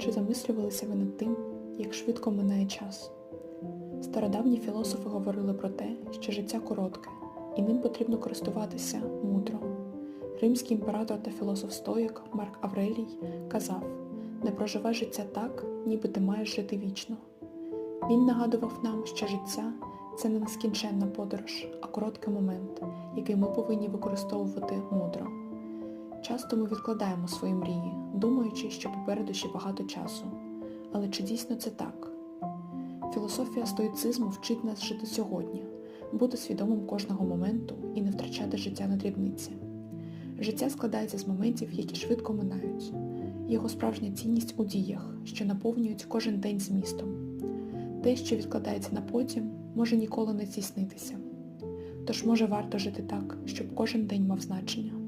Чи замислювалися ви над тим, як швидко минає час? Стародавні філософи говорили про те, що життя коротке, і ним потрібно користуватися мудро. Римський імператор та філософ-стоїк Марк Аврелій казав, не проживай життя так, ніби ти маєш жити вічно. Він нагадував нам, що життя це не нескінченна подорож, а короткий момент, який ми повинні використовувати мудро. Часто ми відкладаємо свої мрії, думаючи, що попереду ще багато часу. Але чи дійсно це так? Філософія стоїцизму вчить нас жити сьогодні, бути свідомим кожного моменту і не втрачати життя на дрібниці. Життя складається з моментів, які швидко минають. Його справжня цінність у діях, що наповнюють кожен день змістом. Те, що відкладається на потім, може ніколи не здійснитися. Тож може варто жити так, щоб кожен день мав значення.